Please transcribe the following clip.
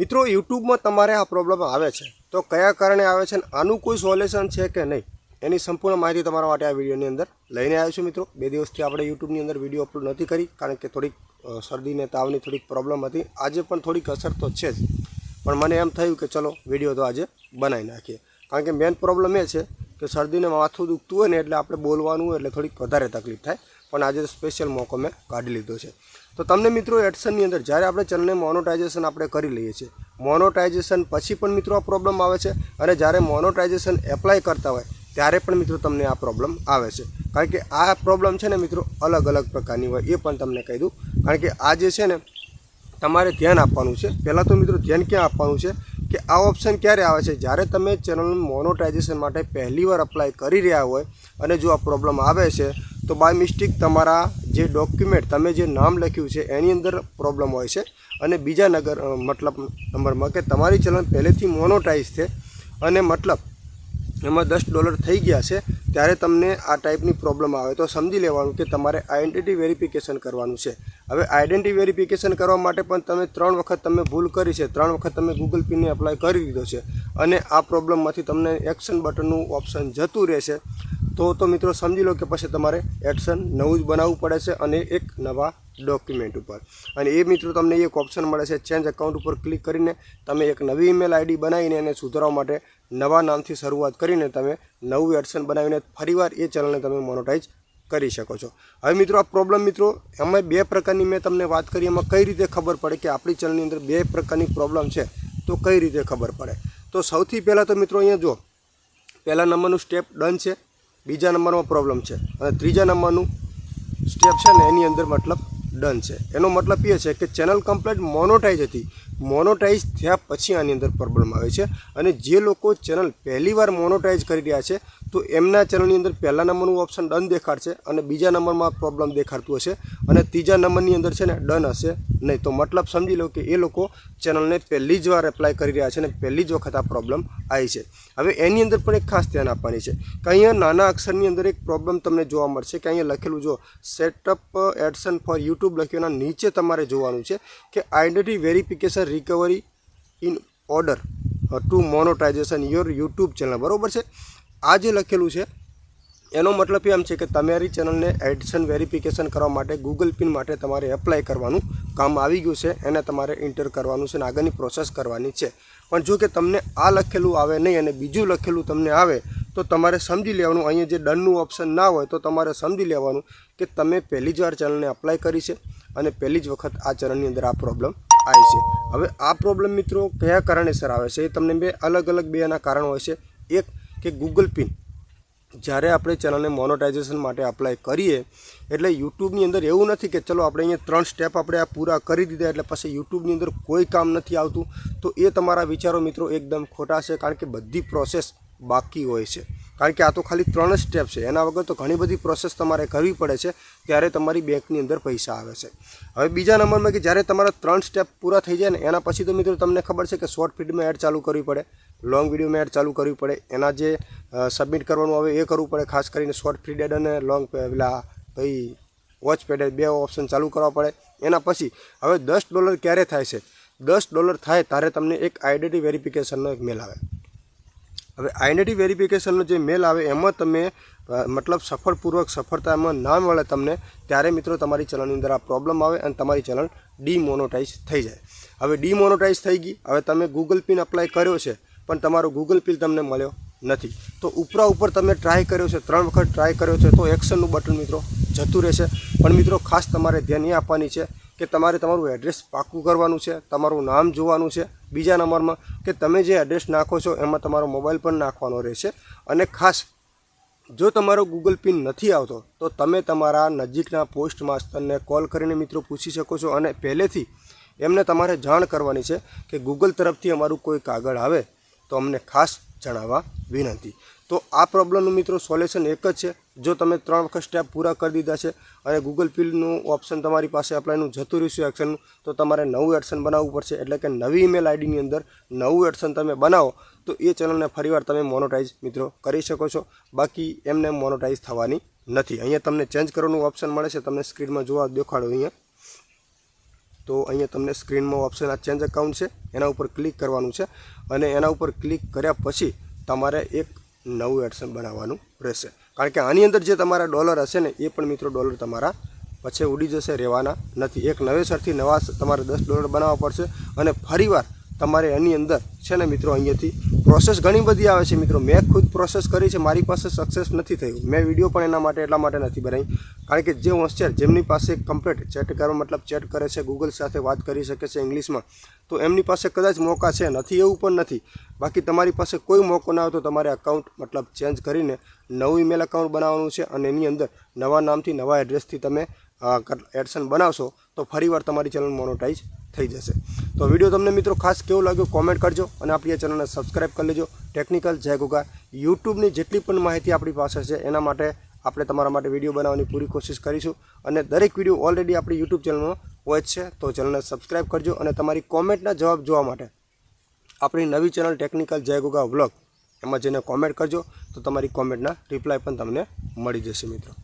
મિત્રો, યુટ્યુબમાં તમારે આ પ્રોબ્લેમ આવે છે. તો કયા કારણે આવે છે અને આનું કોઈ સોલ્યુશન છે કે નહીં, એની સંપૂર્ણ માહિતી તમારા માટે આ વિડીયોની અંદર લઈને આવ્યો છું મિત્રો. બે દિવસથી આપણે યુટ્યુબની અંદર વીડિયો અપલોડ નથી કરી, કારણ કે થોડીક શરદીને તાવની થોડીક પ્રોબ્લેમ હતી. આજે પણ થોડીક અસર તો છે જ. પણ મને એમ થયું કે ચલો, વીડિયો તો આજે બનાવી નાખીએ. કારણ કે મેઇન પ્રોબ્લેમ એ છે કે શરદીને માથું દુખતું હોય ને એટલે આપણે બોલવાનું હોય એટલે થોડીક વધારે તકલીફ થાય. પણ આજે સ્પેશિયલ મોકો મેં કાઢી લીધો છે. તો તમને મિત્રો એડસનની અંદર જ્યારે આપણે ચેનલને મોનોટાઇઝેશન આપણે કરી લઈએ છીએ મોનોટાઇઝેશન પછી પણ મિત્રો આ પ્રોબ્લેમ આવે છે અને જ્યારે મોનોટાઇઝેશન એપ્લાય કરતા હોય ત્યારે પણ મિત્રો તમને આ પ્રોબ્લેમ આવે છે. કારણ કે આ પ્રોબ્લેમ છે ને મિત્રો અલગ અલગ પ્રકારની હોય, એ પણ તમને કહી દઉં. કારણ કે આ જે છે ને, તમારે ધ્યાન આપવાનું છે. પહેલાં તો મિત્રો ધ્યાન ક્યાં આપવાનું છે? કે આ ઓપ્શન ક્યારે આવે છે? જ્યારે તમે ચેનલ મોનોટાઇઝેશન માટે પહેલીવાર અપ્લાય કરી રહ્યા હોય અને જો આ પ્રોબ્લેમ આવે છે, તો બાય મિસ્ટેક તમારા જે ડોક્યુમેન્ટ તમે જે નામ લખ્યું છે, એની અંદર પ્રોબ્લેમ હોય છે. અને બીજા નગર મતલબ નંબરમાં કે તમારી ચેનલ પહેલેથી મોનોટાઇઝ છે. અને મતલબ એમાં દસ ડોલર થઈ ગયા છે, ત્યારે તમને આ ટાઈપની પ્રોબ્લેમ આવે. તો સમજી લેવાનું કે તમારે આઈડેન્ટિટી વેરિફિકેશન કરવાનું છે. હવે આઈડેન્ટિટી વેરિફિકેશન કરવા માટે પણ તમે ત્રણ વખત તમે ભૂલ કરી છે, ત્રણ વખત તમે ગૂગલ પીને એપ્લાય કરી દીધો છે અને આ પ્રોબ્લેમમાંથી તમને એક્શન બટનનું ઓપ્શન જતું રહેશે. તો તો મિત્રો સમજી લો કે પછી તમારે એક્શન નવું જ બનાવવું પડે છે અને એક નવા ડોક્યુમેન્ટ ઉપર. અને એ મિત્રો તમને એક ઓપ્શન મળે છે ચેન્જ અકાઉન્ટ ઉપર ક્લિક કરીને તમે એક નવી ઈમેલ આઈડી બનાવીને એને સુધારવા માટે નવા નામથી શરૂઆત કરીને તમે નવું એડસન બનાવીને ફરીવાર એ ચેનલને તમે મોનોટાઈઝ કરી શકો છો. હવે મિત્રો આ પ્રોબ્લેમ મિત્રો એમાં બે પ્રકારની મેં તમને વાત કરી, એમાં કઈ રીતે ખબર પડે કે આપણી ચેનલની અંદર બે પ્રકારની પ્રોબ્લેમ છે, તો કઈ રીતે ખબર પડે? તો સૌથી પહેલાં તો મિત્રો અહીંયા જો પહેલા નંબરનું સ્ટેપ ડન છે, બીજા નંબરમાં પ્રોબ્લેમ છે, અને ત્રીજા નંબરનું સ્ટેપ છે ને એની અંદર મતલબ ડન છે. એનો મતલબ એ છે કે ચેનલ કમ્પ્લેટ મોનોટાઈઝ હતી. મોનોટાઈઝ થયા પછી આની અંદર પ્રોબ્લેમ આવે છે. અને જે લોકો ચેનલ પહેલીવાર મોનોટાઈઝ કરી રહ્યા છે તો એમના ચેનલની અંદર પહેલા નંબરનું ઓપ્શન ડન દેખાડશે અને બીજા નંબરમાં પ્રોબ્લેમ દેખાડતું હશે અને ત્રીજા નંબરની અંદર છે ને ડન હશે નહીં. તો મતલબ સમજી લો કે એ લોકો ચેનલને પહેલી જ વાર એપ્લાય કરી રહ્યા છે અને પહેલી જ વખત આ પ્રોબ્લેમ આવી છે. હવે એની અંદર પણ એક ખાસ ધ્યાન આપવાની છે કે અહીંયા નાના અક્ષરની અંદર એક પ્રોબ્લેમ તમને જોવા મળશે કે અહીંયા લખેલું જો સેટઅપ એડસન ફોર યુટ્યુબ લખ્યું નીચે તમારે જોવાનું છે કે identity verification recovery in order to monetization your YouTube channel બરાબર છે? આ જે લખેલું છે, એનો મતલબ એમ છે કે તમારી ચેનલને એડિશન વેરિફિકેશન કરવા માટે ગૂગલ પિન માટે તમારે એપ્લાય કરવાનું કામ આવી ગયું છે, એને તમારે ઇન્ટર કરવાનું છે અને આગળની પ્રોસેસ કરવાની છે. પણ જો કે તમને આ લખેલું આવે નહીં અને બીજું લખેલું તમને આવે, તો તમારે સમજી લેવાનું. અહીંયા જે ડનનું ઓપ્શન ના હોય, તો તમારે સમજી લેવાનું કે તમે પહેલી જ વાર ચેનલને અપ્લાય કરી છે અને પહેલી જ વખત આ ચેનલની અંદર આ પ્રોબ્લેમ આવી છે. હવે આ પ્રોબ્લેમ મિત્રો કયા કારણેસર આવે છે, એ તમને બે અલગ અલગ બે એના કારણ હોય છે. એક કે ગૂગલ પિન જ્યારે આપણે ચેનલને મોનોટાઇઝેશન માટે અપ્લાય કરીએ, એટલે યુટ્યુબની અંદર એવું નથી કે ચલો આપણે અહીંયા ત્રણ સ્ટેપ આપણે આ પૂરા કરી દીધા એટલે પછી યુટ્યુબની અંદર કોઈ કામ નથી આવતું. તો એ તમારા વિચારો મિત્રો એકદમ ખોટા છે, કારણ કે બધી પ્રોસેસ બાકી હોય છે. કારણ કે આ તો ખાલી ત્રણ સ્ટેપ છે, એના વગર તો ઘણી બધી પ્રોસેસ તમારે કરવી પડે છે, ત્યારે તમારી બેંકની અંદર પૈસા આવે છે. હવે બીજા નંબરમાં કે જ્યારે તમારા ત્રણ સ્ટેપ પૂરા થઈ જાય ને, એના પછી તો મિત્રો તમને ખબર છે કે શોર્ટ ફિલ્ડમાં એડ ચાલુ કરવી પડે. લોંગ વિડીયોમાં એડ ચાલુ કરવી પડે. એના જે સબમિટ કરવાનું આવે એ કરવું પડે, ખાસ કરીને શોર્ટ ફીડ અને લોંગ પેલા ભાઈ વોચ પેડે બે ઓપ્શન ચાલુ કરવા પડે. એના પછી, હવે દસ ડોલર ક્યારે થાય છે? દસ ડોલર થાય ત્યારે તમને એક આઈડેન્ટિટી વેરિફિકેશનનો એક મેલ આવે. હવે આઈડેન્ટિટી વેરિફિકેશનનો જે મેલ આવે, એમાં તમે મતલબ સફળપૂર્વક સફળતા એમાં ના મળે તમને, ત્યારે મિત્રો તમારી ચેનલની અંદર આ પ્રોબ્લેમ આવે અને તમારી ચેનલ ડીમોનોટાઇઝ થઈ જાય. હવે ડીમોનોટાઇઝ થઈ ગઈ. હવે તમે ગૂગલ પિન અપ્લાય કર્યો છે. પણ તમારો ગૂગલ પિન તમને મળ્યો નથી. તો ઉપરા ઉપર તમે ટ્રાય કર્યો છે, ત્રણ વખત ટ્રાય કર્યો છે, તો એક્શનનું બટન મિત્રો જતું રહેશે. પણ મિત્રો ખાસ તમારે ધ્યાન એ આપવાની છે કે તમારે તમારું એડ્રેસ પાક્કું કરવાનું છે, તમારું નામ જોવાનું છે, બીજા નંબરમાં કે તમે જે એડ્રેસ નાખો છો એમાં તમારો મોબાઈલ પણ નાખવાનો રહેશે. અને ખાસ જો તમારો ગૂગલ પિન નથી આવતો, તો તમે તમારા નજીકના પોસ્ટ માસ્ટરને કોલ કરીને મિત્રો પૂછી શકો છો અને પહેલેથી એમને તમારે જાણ કરવાની છે કે ગૂગલ તરફથી અમારું કોઈ કાગળ આવે. તો અમને ખાસ જણાવવા વિનંતી. તો આ પ્રોબ્લેમનું મિત્રો સોલ્યુશન એક જ છે. જો તમે ત્રણ વખત સ્ટેપ પૂરા કરી દીધા છે અને ગૂગલ પીલનું ઓપ્શન તમારી પાસે એપ્લાયનું જતું રહેશે એક્શનનું તો તમારે નવું એડસન બનાવવું પડશે. એટલે કે નવી ઈમેલ આઈડીની અંદર નવું એડસન તમે બનાવો, તો એ ચેનલને ફરીવાર તમે મોનોટાઈઝ મિત્રો કરી શકો છો. બાકી એમને મોનોટાઈઝ થવાની નથી. અહીંયા તમને ચેન્જ કરવાનું ઓપ્શન મળે છે. તમને સ્ક્રીનમાં જોવા દેખાડો અહીંયા. તો અહીંયા તમને સ્ક્રીનમાં ઓપ્શન આ ચેન્જ એકાઉન્ટ છે, એના ઉપર ક્લિક કરવાનું છે અને એના ઉપર ક્લિક કર્યા પછી તમારે એક નવું એડસન બનાવવાનું રહેશે. કારણ કે આની અંદર જે તમારા ડોલર હશે ને, એ પણ મિત્રો ડોલર તમારા પછી ઉડી જશે, રહેવાના નથી. એક નવેસરથી નવા તમારે દસ ડોલર બનાવવા પડશે અને ફરીવાર તમારે એની અંદર છે ને મિત્રો અહીંયાથી પ્રોસેસ ઘણી બધી આવે છે મિત્રો. મેં ખુદ પ્રોસેસ કરી છે, મારી પાસે સક્સેસ નથી થયું. મેં વીડિયો પણ એના માટે, એટલા માટે નથી બનાવી. કારણ કે જે હોશિયાર જેમની પાસે કમ્પ્લીટ ચેટ કરવા મતલબ ચેટ કરે છે ગૂગલ સાથે વાત કરી શકે છે ઇંગ્લિશમાં તો એમની પાસે કદાચ મોકા છે. નથી એવું પણ નથી. બાકી તમારી પાસે કોઈ મોકો ના હોય તો તમારે અકાઉન્ટ મતલબ ચેન્જ કરીને નવું ઈમેલ અકાઉન્ટ બનાવવાનું છે અને એની અંદર નવા નામથી નવા એડ્રેસથી તમે એડસન બનાવશો, તો ફરીવાર તમારી ચેનલ મોનોટાઈઝ થઈ જશે. તો વીડિયો તમને મિત્રો ખાસ કેવું લાગ્યો કોમેન્ટ કરજો અને આપણી આ ચેનલને સબસ્ક્રાઈબ કરી લેજો. ટેકનિકલ જય યુટ્યુબની જેટલી પણ માહિતી આપણી પાસે છે, એના માટે આપણે તમારા માટે વીડિયો બનાવવાની પૂરી કોશિશ કરીશું. અને દરેક વીડિયો ઓલરેડી આપણી યુટ્યુબ ચેનલમાં હોય છે, તો ચેનલને સબસ્ક્રાઈબ કરજો અને તમારી કોમેન્ટના જવાબ જોવા માટે આપણી નવી ચેનલ ટેકનિકલ જય ગોગા વ્લોગ એમાં જઈને કોમેન્ટ કરજો, તો તમારી કોમેન્ટના રિપ્લાય પણ તમને મળી જશે મિત્રો.